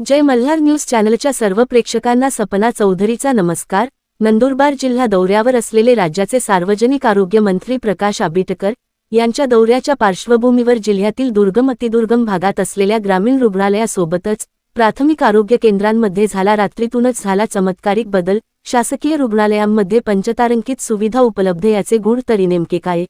जय Malhar news चॅनलच्या सर्व प्रेक्षकांना सपना चौधरीचा नमस्कार. नंदुरबार जिल्हा दौऱ्यावर असलेले राज्याचे सार्वजनिक आरोग्य मंत्री प्रकाश आबिटकर यांच्या दौऱ्याच्या पार्श्वभूमीवर जिल्ह्यातील दुर्गम अतिदुर्गम भागात असलेल्या ग्रामीण रुग्णालयासोबतच प्राथमिक आरोग्य केंद्रांमध्ये झाला रात्रीतूनच झाला चमत्कारिक बदल. शासकीय रुग्णालयांमध्ये पंचतारांकित सुविधा उपलब्ध याचे गुण तरी नेमके काय?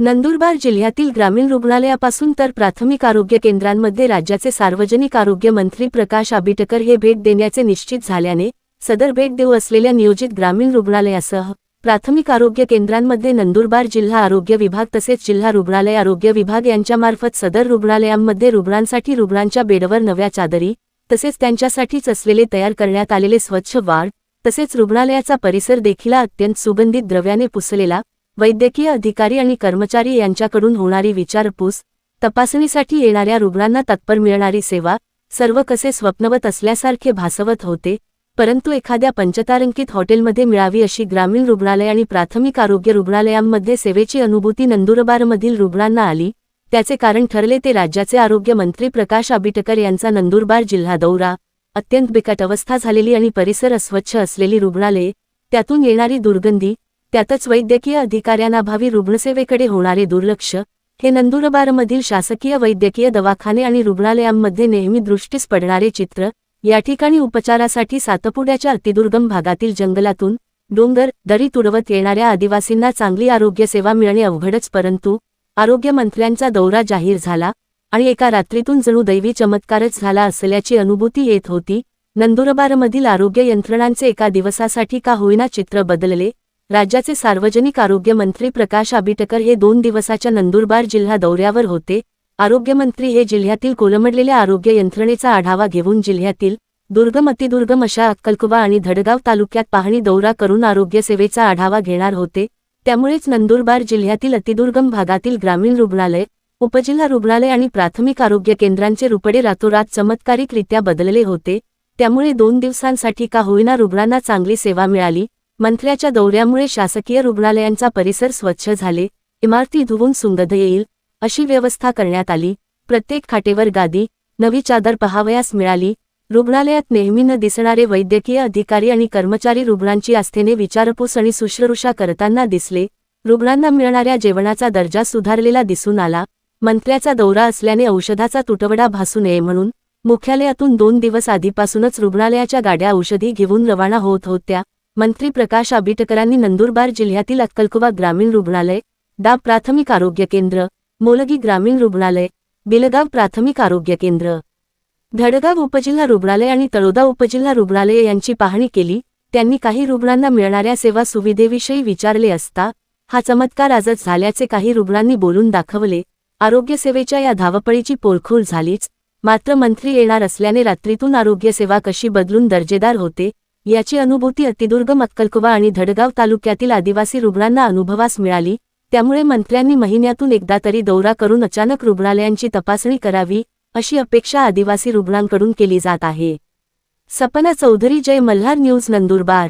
नंदुरबार जिल्ह्यातील ग्रामीण रुग्णालयापासून तर प्राथमिक आरोग्य केंद्रांमध्ये राज्याचे सार्वजनिक आरोग्य मंत्री प्रकाश आबिटकर हे भेट देण्याचे निश्चित झाल्याने सदर भेट देऊ असलेल्या नियोजित ग्रामीण रुग्णालयासह प्राथमिक आरोग्य केंद्रांमध्ये नंदुरबार जिल्हा आरोग्य विभाग तसेच जिल्हा रुग्णालय आरोग्य विभाग यांच्यामार्फत सदर रुग्णालयांमध्ये रुग्णांसाठी रुग्णांच्या बेडवर नव्या चादरी तसेच त्यांच्यासाठीच असलेले तयार करण्यात आलेले स्वच्छ वार्ड तसेच रुग्णालयाचा परिसर देखील अत्यंत सुगंधित द्रव्याने पुसलेला वैद्यकीय अधिकारी आणि कर्मचारी यांच्याकडून होणारी विचारपूस तपासणीसाठी येणाऱ्या रुग्णांना तत्पर मिळणारी सेवा सर्व कसे स्वप्नवत असल्यासारखे भासवत होते परंतु एखाद्या पंचतारंकित हॉटेलमध्ये मिळावी अशी ग्रामीण रुग्णालय आणि प्राथमिक आरोग्य रुग्णालयांमध्ये सेवेची अनुभूती नंदुरबारमधील रुग्णांना आली त्याचे कारण ठरले ते राज्याचे आरोग्य मंत्री प्रकाश आबिटकर यांचा नंदुरबार जिल्हा दौरा अत्यंत बिकट अवस्था झालेली आणि परिसर अस्वच्छ असलेली रुग्णालये त्यातून येणारी दुर्गंधी त्यातच वैद्यकीय अधिकाऱ्यांअभावी रुग्णसेवेकडे होणारे दुर्लक्ष हे नंदुरबारमधील शासकीय वैद्यकीय दवाखाने आणि रुग्णालयांमध्ये नेहमी दृष्टीस पडणारे चित्र या ठिकाणी उपचारासाठी सातपुड्याच्या अतिदुर्गम भागातील जंगलातून डोंगर दरी तुडवत येणाऱ्या आदिवासींना चांगली आरोग्यसेवा मिळणे अवघडच परंतु आरोग्यमंत्र्यांचा दौरा जाहीर झाला आणि एका रात्रीतून जणू दैवी चमत्कारच झाला असल्याची अनुभूती येत होती. नंदुरबारमधील आरोग्य यंत्रणांचे एका दिवसासाठी का होईना चित्र बदलले? राज्याचे सार्वजनिक आरोग्य मंत्री प्रकाश आबिटकर हे दोन दिवसाच्या नंदुरबार जिल्हा दौऱ्यावर होते. आरोग्यमंत्री हे जिल्ह्यातील कोलमडलेल्या आरोग्य यंत्रणेचा आढावा घेऊन जिल्ह्यातील दुर्गम अतिदुर्गम अशा अक्कलकुवा आणि धडगाव तालुक्यात पाहणी दौरा करून आरोग्यसेवेचा आढावा घेणार होते. त्यामुळेच नंदुरबार जिल्ह्यातील अतिदुर्गम भागातील ग्रामीण रुग्णालय उपजिल्हा रुग्णालय आणि प्राथमिक आरोग्य केंद्रांचे रुपडे रातोरात चमत्कारिकरित्या बदलले होते. त्यामुळे दोन दिवसांसाठी का होईना रुग्णांना चांगली सेवा मिळाली मंत्र्याच्या दौऱ्यामुळे शासकीय रुग्णालयांचा परिसर स्वच्छ झाले इमारती धुवून सुंगध येईल अशी व्यवस्था करण्यात आली प्रत्येक खाटेवर गादी नवी चादर पहावयास मिळाली रुग्णालयात नेहमी न दिसणारे वैद्यकीय अधिकारी आणि कर्मचारी रुग्णांची आस्थेने विचारपूस आणि शुश्रूषा करताना दिसले रुग्णांना मिळणाऱ्या जेवणाचा दर्जा सुधारलेला दिसून आला मंत्र्याचा दौरा असल्याने औषधाचा तुटवडा भासू नये म्हणून मुख्यालयातून दोन दिवस आधीपासूनच रुग्णालयाच्या गाड्या औषधी घेऊन रवाना होत होत्या मंत्री प्रकाश आबिटकरांनी नंदुरबार जिल्ह्यातील अक्कलकुवा ग्रामीण रुग्णालय दाब प्राथमिक आरोग्य केंद्र मोलगी ग्रामीण रुग्णालय बिलगाव प्राथमिक आरोग्य केंद्र. धडगाव उपजिल्हा रुग्णालय आणि तळोदा उपजिल्हा रुग्णालय यांची पाहणी केली त्यांनी काही रुग्णांना मिळणाऱ्या सेवा सुविधेविषयी विचारले असता हा चमत्कार आजच झाल्याचे काही रुग्णांनी बोलून दाखवले. आरोग्यसेवेच्या या धावपळीची पोलखोल झालीच. मात्र मंत्री येणार असल्याने रात्रीतून आरोग्यसेवा कशी बदलून दर्जेदार होते याची अनुभूती अतिदुर्गम अक्कलकुवा आणि धडगाव तालुक्यातील आदिवासी रुग्णांना अनुभवास मिळाली. त्यामुळे मंत्र्यांनी महिन्यातून एकदा तरी दौरा करून अचानक रुग्णालयांची तपासणी करावी अशी अपेक्षा आदिवासी रुग्णांकडून केली जात आहे. सपना चौधरी जय मल्हार न्यूज नंदुरबार.